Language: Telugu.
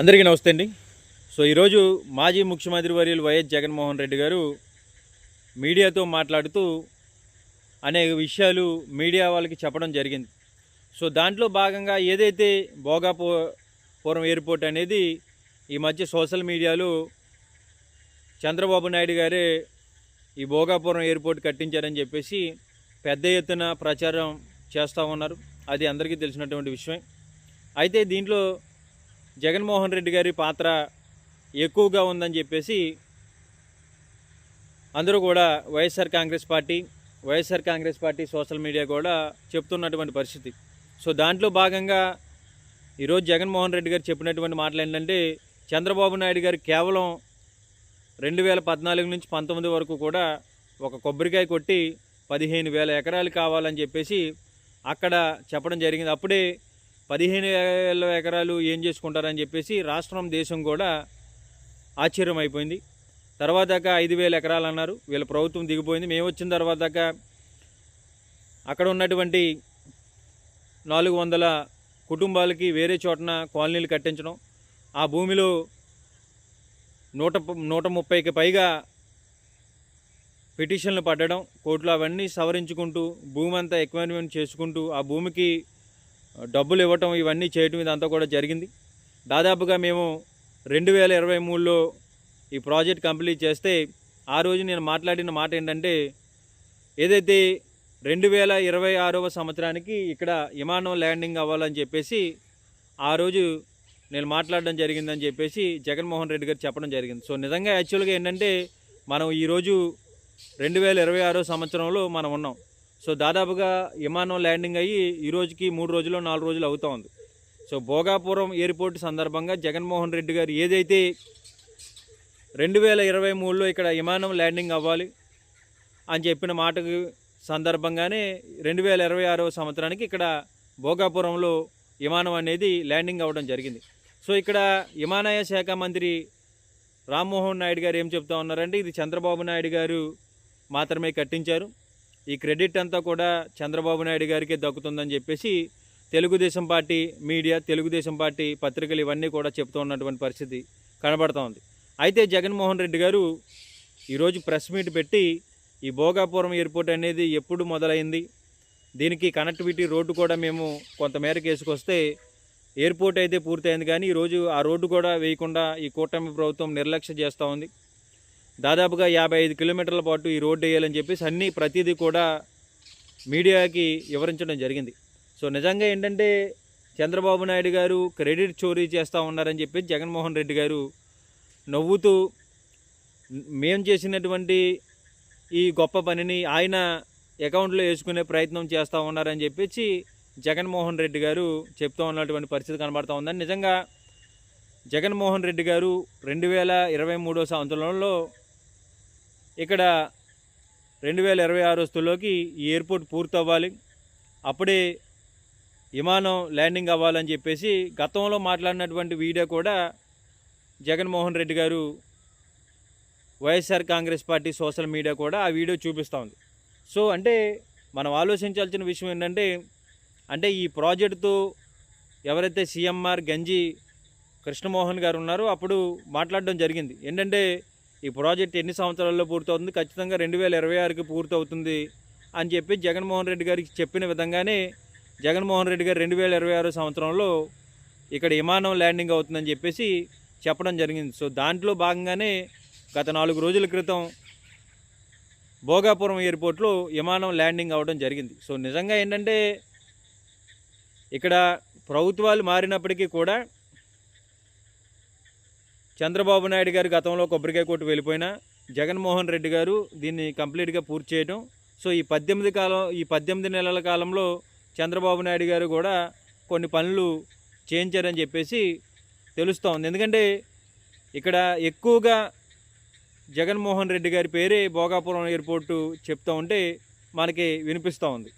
అందరికీ నమస్తే అండి. సో ఈరోజు మాజీ ముఖ్యమంత్రి వర్యులు వైఎస్ జగన్మోహన్ రెడ్డి గారు మీడియాతో మాట్లాడుతూ అనేక విషయాలు మీడియా వాళ్ళకి చెప్పడం జరిగింది. సో దాంట్లో భాగంగా ఏదైతే భోగాపురం ఎయిర్పోర్ట్ అనేది ఈ మధ్య సోషల్ మీడియాలో చంద్రబాబు నాయుడు గారే ఈ భోగాపురం ఎయిర్పోర్ట్ కట్టించారని చెప్పేసి పెద్ద ఎత్తున ప్రచారం చేస్తూ ఉన్నారు. అది అందరికీ తెలిసినటువంటి విషయం అయితే దీంట్లో జగన్మోహన్ రెడ్డి గారి పాత్ర ఎక్కువగా ఉందని చెప్పేసి అందరూ కూడా YSR Congress party YSR Congress party social media కూడా చెప్తున్నటువంటి పరిస్థితి. సో దాంట్లో భాగంగా ఈరోజు జగన్మోహన్ రెడ్డి గారు చెప్పినటువంటి మాటలు ఏంటంటే చంద్రబాబు నాయుడు గారు కేవలం రెండు వేల పద్నాలుగు నుంచి పంతొమ్మిది వరకు కూడా ఒక కొబ్బరికాయ కొట్టి పదిహేను వేల ఎకరాలు కావాలని చెప్పేసి అక్కడ చెప్పడం జరిగింది. అప్పుడే పదిహేను వేల ఎకరాలు ఏం చేసుకుంటారని చెప్పేసి రాష్ట్రం దేశం కూడా ఆశ్చర్యం అయిపోయింది. తర్వాత దాకా ఐదు వేల ఎకరాలు అన్నారు. వీళ్ళ ప్రభుత్వం దిగిపోయింది. మేము వచ్చిన తర్వాత దాకా అక్కడ ఉన్నటువంటి నాలుగు వందల కుటుంబాలకి వేరే చోటన కాలనీలు కట్టించడం. ఆ భూమిలో నూట నూట ముప్పైకి పైగా పిటిషన్లు పట్టడం కోర్టులు అవన్నీ సవరించుకుంటూ భూమి అంతా ఎక్వైర్మెంట్ చేసుకుంటూ ఆ భూమికి డబ్బులు ఇవ్వటం ఇవన్నీ చేయటం ఇదంతా కూడా జరిగింది. దాదాపుగా మేము రెండు వేల ఇరవై మూడులో ఈ ప్రాజెక్ట్ కంప్లీట్ చేస్తే ఆ రోజు నేను మాట్లాడిన మాట ఏంటంటే ఏదైతే రెండు వేల ఇరవై ఆరవ సంవత్సరానికి ఇక్కడ విమానం ల్యాండింగ్ అవ్వాలని చెప్పేసి ఆ రోజు నేను మాట్లాడడం జరిగిందని చెప్పేసి జగన్మోహన్ రెడ్డి గారు చెప్పడం జరిగింది. సో నిజంగా యాక్చువల్గా ఏంటంటే మనం ఈరోజు రెండు వేల ఇరవై ఆరో సంవత్సరంలో మనం ఉన్నాం. సో దాదాపుగా విమానం ల్యాండింగ్ అయ్యి ఈ రోజుకి మూడు రోజులు నాలుగు రోజులు అవుతా ఉంది. సో భోగాపురం ఎయిర్పోర్ట్ సందర్భంగా జగన్మోహన్ రెడ్డి గారు ఏదైతే రెండు వేల ఇరవై మూడులో ఇక్కడ విమానం ల్యాండింగ్ అవ్వాలి అని చెప్పిన మాటకు సందర్భంగానే రెండు వేల ఇరవై ఆరవ సంవత్సరానికి ఇక్కడ భోగాపురంలో విమానం అనేది ల్యాండింగ్ అవ్వడం జరిగింది. సో ఇక్కడ విమానయ శాఖ మంత్రి రామ్మోహన్ నాయుడు గారు ఏం చెప్తా ఉన్నారంటే ఇది చంద్రబాబు నాయుడు గారు మాత్రమే కట్టించారు. ఈ క్రెడిట్ అంతా కూడా చంద్రబాబు నాయుడు గారికే దక్కుతుందని చెప్పేసి Telugu Desam party media Telugu Desam party పత్రికలు ఇవన్నీ కూడా చెప్తూ ఉన్నటువంటి పరిస్థితి కనబడుతూ ఉంది. అయితే జగన్మోహన్ రెడ్డి గారు ఈరోజు ప్రెస్ మీట్ పెట్టి ఈ భోగాపురం ఎయిర్పోర్ట్ అనేది ఎప్పుడు మొదలైంది? దీనికి కనెక్టివిటీ రోడ్డు కూడా మేము కొంతమేరకు వేసుకొస్తే ఎయిర్పోర్ట్ అయితే పూర్తయింది కానీ ఈరోజు ఆ రోడ్డు కూడా వేయకుండా ఈ కూటమి ప్రభుత్వం నిర్లక్ష్యం చేస్తూ ఉంది. దాదాపుగా యాభై ఐదు కిలోమీటర్ల పాటు ఈ రోడ్డు వేయాలని చెప్పేసి అన్నీ ప్రతిదీ కూడా మీడియాకి వివరించడం జరిగింది. సో నిజంగా ఏంటంటే చంద్రబాబు నాయుడు గారు క్రెడిట్ చోరీ చేస్తూ ఉన్నారని చెప్పి జగన్మోహన్ రెడ్డి గారు నవ్వుతూ మేం చేసినటువంటి ఈ గొప్ప పనిని ఆయన అకౌంట్లో వేసుకునే ప్రయత్నం చేస్తూ ఉన్నారని చెప్పేసి జగన్మోహన్ రెడ్డి గారు చెప్తూ ఉన్నటువంటి పరిస్థితి కనబడుతూ ఉందని. నిజంగా జగన్మోహన్ రెడ్డి గారు రెండు వేల ఇరవై మూడో సంవత్సరంలో ఇక్కడ రెండు వేల ఇరవై ఆరు వస్తువులోకి ఈ ఎయిర్పోర్ట్ పూర్తవ్వాలి. అప్పుడే విమానం ల్యాండింగ్ అవ్వాలని చెప్పేసి గతంలో మాట్లాడినటువంటి వీడియో కూడా జగన్మోహన్ రెడ్డి గారు YSR Congress party social media కూడా ఆ వీడియో చూపిస్తూ ఉంది. సో అంటే మనం ఆలోచించాల్సిన విషయం ఏంటంటే అంటే ఈ ప్రాజెక్టుతో ఎవరైతే సీఎంఆర్ గంజి కృష్ణమోహన్ గారు ఉన్నారో అప్పుడు మాట్లాడడం జరిగింది. ఏంటంటే ఈ ప్రాజెక్ట్ ఎన్ని సంవత్సరాల్లో పూర్తవుతుంది? ఖచ్చితంగా రెండు వేల ఇరవై ఆరుకి పూర్తవుతుంది అని చెప్పి జగన్మోహన్ రెడ్డి గారికి చెప్పిన విధంగానే జగన్మోహన్ రెడ్డి గారు రెండు వేల ఇరవై ఆరు సంవత్సరంలో ఇక్కడ విమానం ల్యాండింగ్ అవుతుందని చెప్పేసి చెప్పడం జరిగింది. సో దాంట్లో భాగంగానే గత నాలుగు రోజుల క్రితం భోగాపురం ఎయిర్పోర్ట్లో విమానం ల్యాండింగ్ అవ్వడం జరిగింది. సో నిజంగా ఏంటంటే ఇక్కడ ప్రభుత్వాలు మారినప్పటికీ కూడా చంద్రబాబు నాయుడు గారు గతంలో కొబ్బరికాయ కొట్టు వెళ్ళిపోయినా జగన్మోహన్ రెడ్డి గారు దీన్ని కంప్లీట్గా పూర్తి చేయడం సో ఈ పద్దెనిమిది కాలం ఈ పద్దెనిమిది నెలల కాలంలో చంద్రబాబు నాయుడు గారు కూడా కొన్ని పనులు చేయించారని చెప్పేసి తెలుస్తోంది ఎందుకంటే ఇక్కడ ఎక్కువగా జగన్మోహన్ రెడ్డి గారి పేరే భోగాపురం ఎయిర్పోర్టు చెప్తూ ఉంటే మనకి వినిపిస్తూ ఉంది.